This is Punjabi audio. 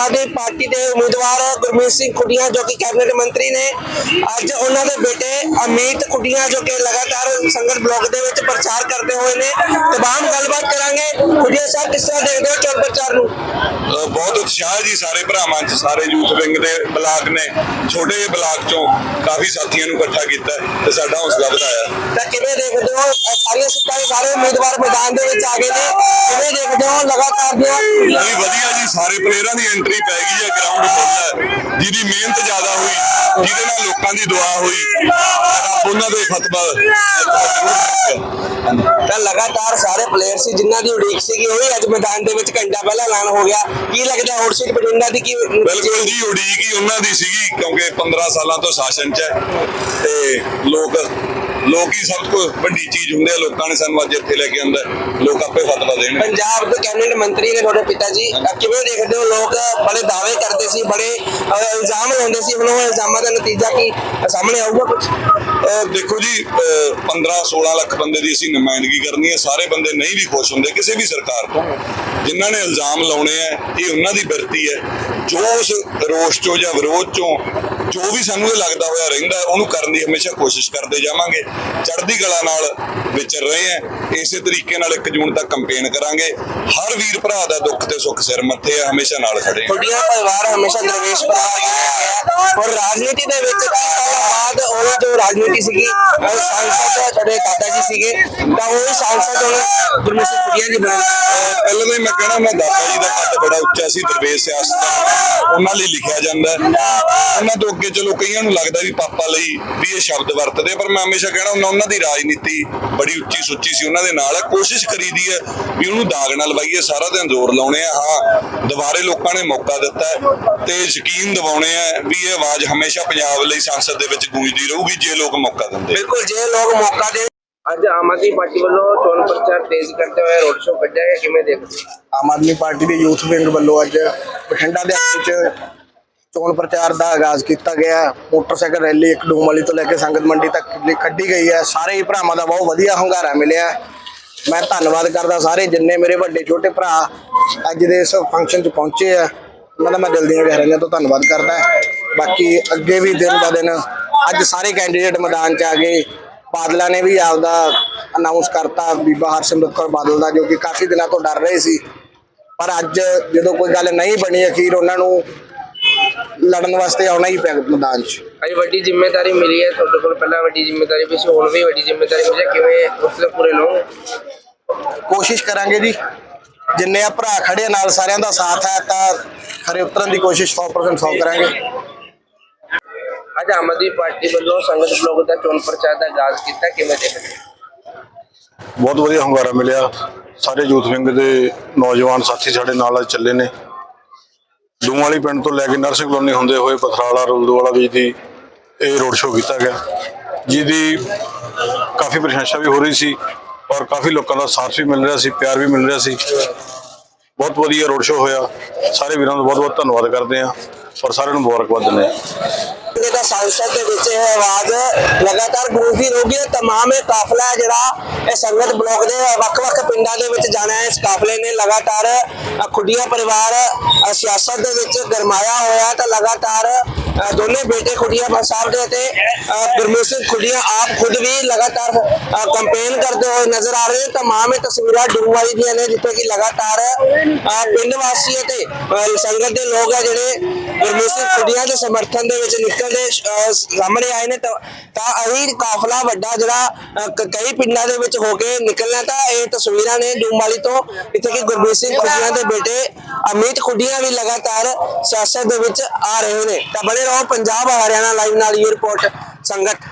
ਆਦਮੀ ਪਾਰਟੀ ਦੇ ਉਮੀਦਵਾਰ ਗੁਰਮੀਤ ਸਿੰਘ ਖੁੱਡੀਆਂ ਜੋ ਕਿ ਕੈਬਨਿਟ ਮੰਤਰੀ ਨੇ ਅੱਜ ਉਹਨਾਂ ਦੇ ਬੇਟੇ ਅਮੀਤ ਖੁੱਡੀਆਂ ਜੋ ਕਿ ਲਗਾਤਾਰ ਸੰਗਤ ਬਲਾਕ ਦੇ ਵਿੱਚ ਪ੍ਰਚਾਰ ਕਰਦੇ ਹੋਏ ਨੇ। ਤਮਾਮ ਗੱਲਬਾਤ ਕਰਾਂਗੇ। ਖੁੱਡੀਆਂ ਸਾਹਿਬ ਕਿਸ ਤਰ੍ਹਾਂ ਦੇਖਦੇ ਹੋ ਚੋਣ ਪ੍ਰਚਾਰ ਨੂੰ? ਬਹੁਤ ਉਤਸ਼ਾਹ ਜੀ ਸਾਰੇ ਭਰਾਵਾਂ ਚ। ਸਾਰੇ ਯੂਥ ਵਿੰਗ ਦੇ ਬਲਾਕ ਨੇ ਛੋਟੇ ਜਿਹੇ ਬਲਾਕ ਚੋਂ ਕਾਫੀ ਸਾਥੀਆਂ ਨੂੰ ਇਕੱਠਾ ਕੀਤਾ ਤੇ ਸਾਡਾ ਹੌਸਲਾ ਵਧਾਇਆ। ਤਾਂ ਕਿਵੇਂ ਦੇਖਦੇ ਹੋ? ਸਾਰੀਆਂ ਸਿੱਟਾਂ ਦੇ ਸਾਰੇ ਉਮੀਦਵਾਰ ਮੈਦਾਨ ਦੇ ਵਿੱਚ ਆ ਗਏ ਨੇ। ਕਿਵੇਂ ਦੇਖਦੇ ਹੋ ਲਗਾਤਾਰ ਦੀਆਂ ਨਹੀਂ ਵਧੀਆ ਜੀ ਸਾਰੇ ਪਲੇਅਰਾਂ ਦੀ ਐਂਟਰੀ ਪੈ ਗਈ ਹੈ ਗਰਾਊਂਡ ਫੁੱਲ ਹੈ। ਜਿਹਦੀ ਮਿਹਨਤ ਜ਼ਿਆਦਾ ਹੋਈ ਜਿਹਦੇ ਨਾਲ ਲੋਕਾਂ ਦੀ ਦੁਆ ਹੋਈ ਰੱਬ ਉਹਨਾਂ ਦੇ ਫਤਵਾ ਤਾਂ। ਲਗਾਤਾਰ ਸਾਰੇ ਪਲੇਅਰ ਸੀ ਜਿਨ੍ਹਾਂ ਦੀ ਉਡੀਕ ਸੀਗੀ ਉਹ ਵੀ ਅੱਜ ਮੈਦਾਨ ਦੇ ਵਿੱਚ ਘੰਟਾ ਪਹਿਲਾਂ ਐਲਾਨ ਹੋ ਗਿਆ। ਕੀ ਲੱਗਦਾ ਹੋਰ ਸੀਟ ਬਠਿੰਡਾ ਦੀ ਕੀ ਬਿਲਕੁਲ ਜੀ ਉਡੀਕ ਹੀ ਉਹਨਾਂ ਦੀ ਸੀਗੀ ਕਿਉਂਕਿ 15 ਸਾਲਾਂ ਤੋਂ ਸ਼ਾਸਨ 'ਚ ਹੈ ਤੇ ਲੋਕ ਲੋਕ ਹੀ ਸਭ ਤੋਂ ਵੱਡੀ ਚੀਜ਼ ਹੁੰਦੇ ਆ ਲੋਕਾਂ ਨੇ ਸਾਨੂੰ ਅੱਜ ਇੱਥੇ ਲੈ ਕੇ ਆਂਦਾ ਲੋਕ ਆਪੇ ਫਤਵਾ ਦੇਣਗੇ। ਪੰਜਾਬ ਦੇ ਕੈਬਨਿਟ ਮੰਤਰੀ ਨੇ ਤੁਹਾਡੇ ਪਿਤਾ ਜੀ ਕਿਵੇਂ ਦੇਖਦੇ ਹੋ? ਲੋਕ ਬੜੇ ਦਾਅਵੇ ਕਰਦੇ ਸੀ ਬੜੇ ਇਲਜ਼ਾਮ ਲਾਉਂਦੇ ਸੀ ਹੁਣ ਉਹ ਇਲਜ਼ਾਮਾਂ ਦਾ ਨਤੀਜਾ ਕੀ ਸਾਹਮਣੇ ਆਊਗਾ ਕੁਝ ਦੇਖੋ ਜੀ 15 16 ਲੱਖ ਬੰਦੇ ਦੀ ਅਸੀਂ ਨੁਮਾਇੰਦਗੀ ਕਰਨੀ ਹੈ। ਸਾਰੇ ਬੰਦੇ ਨਹੀਂ ਵੀ ਖੁਸ਼ ਹੁੰਦੇ ਕਿਸੇ ਵੀ ਸਰਕਾਰ ਤੋਂ। ਜਿਨ੍ਹਾਂ ਨੇ ਇਲਜ਼ਾਮ ਲਾਉਣੇ ਆ ਇਹ ਉਹਨਾਂ ਦੀ ਬਿਰਤੀ ਹੈ। ਜੋ ਉਸ ਰੋਸ਼ ਚੋਂ ਜਾਂ ਵਿਰੋਧ ਚੋਂ ਜੋ ਵੀ ਸਾਨੂੰ ਇਹ ਲੱਗਦਾ ਹੋਇਆ ਰਹਿੰਦਾ ਉਹਨੂੰ ਕਰਨ ਦੀ ਹਮੇਸ਼ਾ ਕੋਸ਼ਿਸ਼ ਕਰਦੇ ਜਾਵਾਂਗੇ। ਚੜ੍ਹਦੀ ਕਲਾ ਨਾਲ ਵਿਚਰ ਰਹੇ ਆ ਇਸੇ ਤਰੀਕੇ ਨਾਲ 1 ਜੂਨ ਤੱਕ ਕੰਪੇਨ ਕਰਾਂਗੇ। ਹਰ ਵੀਰ ਭਰਾ ਦਾ ਦੁੱਖ ਤੇ ਸੁੱਖ ਸਿਰ ਮੱਥੇ ਆ, ਹਮੇਸ਼ਾ ਨਾਲ ਖੜੇ ਆ। ਪਰਿਵਾਰ ਹਮੇਸ਼ਾ ਦਰਵੇਸ਼ ਪਰਿਵਾਰ ਗਿਣਿਆ ਗਿਆ ਔਰ ਰਾਜਨੀਤੀ ਦੇ ਵਿੱਚ ਕਈ ਸਾਲਾਂ ਜੋ ਰਾਜਨੀਤੀ ਸੀਗੀ ਉਹ ਸਾਂਸਦ ਤੁਹਾਡੇ ਦਾਦਾ ਜੀ ਸੀਗੇ, ਤਾਂ ਉਹ ਹੀ ਹੁਣ ਗੁਰਮੀਤ ਸਿੰਘ ਜੀ ਬਣੇ। ਪਹਿਲਾਂ ਤਾਂ ਮੈਂ ਕਹਿਣਾ, ਮੈਂ ਦਾਦਾ ਜੀ ਦਾ ਕੱਦ ਬੜਾ ਉੱਚਾ ਸੀ, ਦਰਵੇਸ਼ ਸਿਆਸਤ ਉਹਨਾਂ ਲਈ ਲਿਖਿਆ ਜਾਂਦਾ ਉਹਨਾਂ ਤੋਂ ਅੱਗੇ ਚਲੋ ਕਈਆਂ ਨੂੰ ਲੱਗਦਾ ਵੀ ਪਾਪਾ ਲਈ ਵੀ ਇਹ ਸ਼ਬਦ ਵਰਤਦੇ ਪਰ ਮੈਂ ਹਮੇਸ਼ਾ ਕਹਿਣਾ ਹੁੰਦਾ ਉਹਨਾਂ ਦੀ ਰਾਜਨੀਤੀ ਬੜੀ ਉੱਚੀ ਸੁੱਚੀ ਸੀ। ਉਹਨਾਂ ਦੇ ਨਾਲ ਕੋਸ਼ਿਸ਼ ਕਰੀਦੀ ਹੈ ਵੀ ਉਹਨੂੰ ਦਾਗ ਨਾਲ ਲਵਾਈਏ, ਸਾਰਾ ਦਿਨ ਜ਼ੋਰ ਲਾਉਣੇ ਆ। ਹਾਂ, ਦੁਬਾਰੇ ਲੋਕਾਂ ਨੇ ਮੌਕਾ ਦਿੱਤਾ ਤੇ ਯਕੀਨ ਦਿਵਾਉਣੇ ਆ ਵੀ ਇਹ ਆਵਾਜ਼ ਹਮੇਸ਼ਾ ਪੰਜਾਬ ਲਈ ਸੰਸਦ ਦੇ ਵਿੱਚ ਗੂੰਜਦੀ ਰਹੂਗੀ ਜੇ ਲੋਕ ਮੌਕਾ ਦਿੰਦੇ ਬਿਲਕੁਲ ਜੇ ਲੋਕ ਮੌਕਾ ਦੇ ਅੱਜ ਆਮ ਆਦਮੀ ਪਾਰਟੀ ਵੱਲੋਂ ਚੋਣ ਪ੍ਰਚਾਰ ਤੇਜ਼ ਕਰਦੇ ਹੋਏ ਰੋਡ ਸ਼ੋਅ ਕੱਢਿਆ ਗਿਆ ਕਿਵੇਂ ਦੇਖਦੇ ਹੋ? ਆਮ ਆਦਮੀ ਪਾਰਟੀ ਦੇ ਯੂਥ ਵਿੰਗ ਵੱਲੋਂ ਅੱਜ ਬਠਿੰਡਾ ਦੇ ਵਿੱਚ ਚੋਣ ਪ੍ਰਚਾਰ ਦਾ ਆਗਾਜ਼ ਕੀਤਾ ਗਿਆ। ਮੋਟਰਸਾਈਕਲ ਰੈਲੀ ਇੱਕ ਡੂਮਲੀ ਤੋਂ ਲੈ ਕੇ ਸੰਗਤ ਮੰਡੀ ਤੱਕ ਲਈ ਕੱਢੀ ਗਈ ਹੈ ਸਾਰੇ ਹੀ ਭਰਾਵਾਂ ਦਾ ਬਹੁਤ ਵਧੀਆ ਹੰਗਾਰਾ ਮਿਲਿਆ। ਮੈਂ ਧੰਨਵਾਦ ਕਰਦਾ ਸਾਰੇ ਜਿੰਨੇ ਮੇਰੇ ਵੱਡੇ ਛੋਟੇ ਭਰਾ ਅੱਜ ਦੇ ਇਸ ਫੰਕਸ਼ਨ 'ਚ ਪਹੁੰਚੇ ਆ ਉਹਨਾਂ ਦਾ ਮੈਂ ਦਿਲ ਦੀਆਂ ਗਹਿਰਾਈਆਂ ਤੋਂ ਧੰਨਵਾਦ ਕਰਦਾ ਬਾਕੀ ਅੱਗੇ ਵੀ ਦਿਨ ਦਾ ਦਿਨ ਅੱਜ ਸਾਰੇ ਕੈਂਡੀਡੇਟ ਮੈਦਾਨ 'ਚ ਆ ਗਏ। ਬਾਦਲਾਂ ਨੇ ਵੀ ਆਪਦਾ ਅਨਾਉਂਸ ਕਰਤਾ ਬੀਬਾ ਹਰਸਿਮਰਤ ਕੌਰ ਬਾਦਲ ਦਾ ਜੋ ਕਿ ਕਾਫੀ ਦਿਨਾਂ ਤੋਂ ਡਰ ਰਹੇ ਸੀ। ਪਰ ਅੱਜ ਜਦੋਂ ਕੋਈ ਗੱਲ ਨਹੀਂ ਬਣੀ ਅਖੀਰ ਉਹਨਾਂ ਨੂੰ ਲੜਨ ਵਾਸਤੇ ਆਉਣਾ ਹੀ ਪਿਆ ਮੈਦਾਨ 'ਚ। ਅੱਜ ਵੱਡੀ ਜ਼ਿੰਮੇਵਾਰੀ ਮਿਲੀ ਹੈ ਤੁਹਾਡੇ ਕੋਲ। ਪਹਿਲਾਂ ਵੱਡੀ ਜ਼ਿੰਮੇਵਾਰੀ ਵੀ ਸੀ ਹੁਣ ਵੀ ਵੱਡੀ ਜ਼ਿੰਮੇਵਾਰੀ ਮਿਲੀ ਹੈ। ਕਿਵੇਂ ਉਸਲੇ ਪੂਰੇ ਲਓ ਕੋਸ਼ਿਸ਼ ਕਰਾਂਗੇ ਜੀ। ਜਿੰਨੇ ਆ ਭਰਾ ਖੜੇ ਆ ਨਾਲ ਸਾਰਿਆਂ ਦਾ ਸਾਥ ਹੈ ਤਾਂ ਖਰੇ ਉਤਰਨ ਦੀ ਕੋਸ਼ਿਸ਼ 100% 100 ਕਰਾਂਗੇ। ਅੱਜ ਆਮ ਆਦਮੀ ਪਾਰਟੀ ਵੱਲੋਂ ਸੰਗਤ ਬਲੋਕ ਦਾ ਚੋਣ ਪ੍ਰਚਾਰ ਦਾ ਆਗਾਜ਼ ਕੀਤਾ, ਕਿਵੇਂ ਦੇਖਦੇ ਬਹੁਤ ਵਧੀਆ ਹੁੰਗਾਰਾ ਮਿਲਿਆ। ਸਾਰੇ ਯੂਥ ਵਿੰਗ ਦੇ ਨੌਜਵਾਨ ਸਾਥੀ ਸਾਡੇ ਨਾਲ ਅੱਜ ਚੱਲੇ ਨੇ। ਡੂਮ ਵਾਲੀ ਪਿੰਡ ਤੋਂ ਲੈ ਕੇ ਨਰਸਿੰਗ ਕਲੋਨੀ ਹੁੰਦੇ ਹੋਏ ਪਥਰਾਲਾ, ਰੁਲਦਵਾਲਾ ਵਿੱਚ ਦੀ ਇਹ ਰੋਡ ਸ਼ੋਅ ਕੀਤਾ ਗਿਆ। ਜਿਹਦੀ ਕਾਫੀ ਪ੍ਰਸ਼ੰਸਾ ਵੀ ਹੋ ਰਹੀ ਸੀ ਔਰ ਕਾਫੀ ਲੋਕਾਂ ਦਾ ਸਾਥ ਵੀ ਮਿਲ ਰਿਹਾ ਸੀ, ਪਿਆਰ ਵੀ ਮਿਲ ਰਿਹਾ ਸੀ। ਬਹੁਤ ਵਧੀਆ ਰੋਡ ਸ਼ੋਅ ਹੋਇਆ। ਸਾਰੇ ਵੀਰਾਂ ਦਾ ਬਹੁਤ ਬਹੁਤ ਧੰਨਵਾਦ ਕਰਦੇ ਹਾਂ ਔਰ ਸਾਰਿਆਂ ਨੂੰ ਮੁਬਾਰਕਬਾਦ ਦਿੰਦੇ ਹਾਂ। ਜਿਹੜਾ ਸੰਸਦ ਦੇ ਵਿੱਚ ਇਹ ਆਵਾਜ਼ ਲਗਾਤਾਰ ਗੂੰਜਦੀ ਰਹੂਗੀ ਤੇ तमाम ਇਹ ਕਾਫਲਾ ਹੈ ਜਿਹੜਾ ਇਹ ਸੰਗਤ ਬਲਾਕ ਦੇ ਵੱਖ-ਵੱਖ ਪਿੰਡਾਂ ਦੇ ਵਿੱਚ ਜਾਣਾ ਹੈ ਇਸ ਕਾਫਲੇ ਨੇ ਲਗਾਤਾਰ ਅ, ਖੁੱਡੀਆਂ ਪਰਿਵਾਰ ਅ, ਸਿਆਸਤ ਦੇ ਵਿੱਚ ਗਰਮਾਇਆ ਹੋਇਆ ਤਾਂ ਲਗਾਤਾਰ ਅ, ਦੋਨੇ ਬੇਟੇ ਖੁੱਡੀਆਂ ਸਾਹਿਬ ਦੇ ਤੇ ਅ, ਗੁਰਮੀਤ ਸਿੰਘ ਖੁੱਡੀਆਂ ਆਪ ਖੁਦ ਵੀ ਲਗਾਤਾਰ ਕੰਪੇਨ ਕਰਦੇ ਹੋਏ ਨਜ਼ਰ ਆ ਰਹੇ तमाम ਇਹ ਤਸਵੀਰਾਂ ਡੂਵਾਈ ਦੀਆਂ ਨੇ ਜਿੱਥੇ ਕਿ ਲਗਾਤਾਰ ਅ, ਪਿੰਡ ਵਾਸੀ ਅਤੇ ਅ, ਸੰਗਤ ਦੇ ਲੋਕ ਆ ਜਿਹੜੇ ਗੁਰਮੀਤ ਸਿੰਘ ਖੁੱਡੀਆਂ ਦੇ ਸਮਰਥਨ ਦੇ ਵਿੱਚ ਨਿਕਲਦੇ ਅ, ਸਾਹਮਣੇ ਆਏ ਨੇ ਤਾਂ ਤਾਂ ਕਾਫਲਾ ਵੱਡਾ ਜਿਹੜਾ ਕਈ ਪਿੰਡਾਂ ਦੇ ਵਿੱਚ ਹੋ ਕੇ ਨਿਕਲਣਾ ਤਾਂ ਇਹ ਤਸਵੀਰਾਂ ਨੇ ਡੂਮਾਲੀ ਤੋਂ ਇੱਥੇ ਕਿ ਗੁਰਮੀਤ ਸਿੰਘ ਖੁੱਡੀਆਂ ਦੇ ਬੇਟੇ ਅਮਿਤ ਖੁੱਡੀਆਂ ਵੀ ਲਗਾਤਾਰ ਸਿਆਸਤ ਦੇ ਵਿੱਚ ਆ ਰਹੇ ਨੇ। ਤਾਂ ਬਣੇ ਰਹੋ ਪੰਜਾਬ ਹਰਿਆਣਾ ਲਾਈਵ ਨਾਲ ਇਹ ਰਿਪੋਰਟ ਸੰਗਤ।